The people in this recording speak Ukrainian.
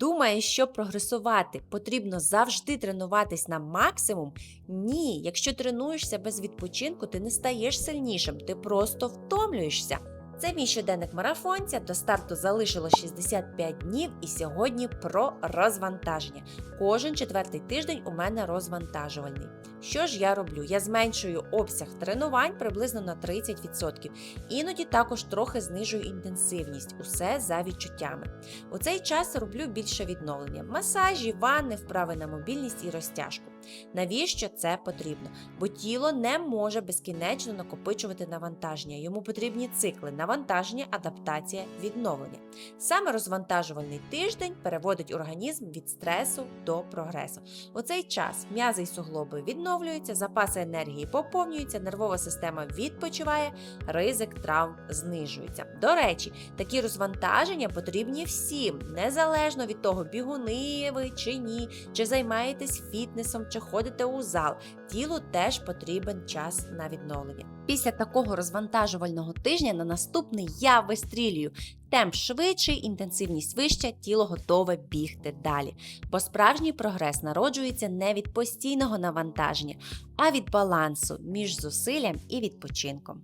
Думаєш, що прогресувати, потрібно завжди тренуватись на максимум? Ні, якщо тренуєшся без відпочинку, ти не стаєш сильнішим, ти просто втомлюєшся. Це мій щоденник марафонця. До старту залишило 65 днів, і сьогодні про розвантаження. Кожен четвертий тиждень у мене розвантажувальний. Що ж я роблю? Я зменшую обсяг тренувань приблизно на 30%. Іноді також трохи знижую інтенсивність, усе за відчуттями. У цей час роблю більше відновлення: масажі, ванни, вправи на мобільність і розтяжку. Навіщо це потрібно? Бо тіло не може безкінечно накопичувати навантаження. Йому потрібні цикли навантаження, адаптація, відновлення. Саме розвантажувальний тиждень переводить організм від стресу до прогресу. У цей час м'язи й суглоби відновлюються, запаси енергії поповнюються, нервова система відпочиває, ризик травм знижується. До речі, такі розвантаження потрібні всім, незалежно від того, бігуни ви чи ні, чи займаєтесь фітнесом, чи ходите у зал. Тілу теж потрібен час на відновлення. Після такого розвантажувального тижня на наступний я вистрілюю. Темп швидший, інтенсивність вища, тіло готове бігти далі. Бо справжній прогрес народжується не від постійного навантаження, а від балансу між зусиллям і відпочинком.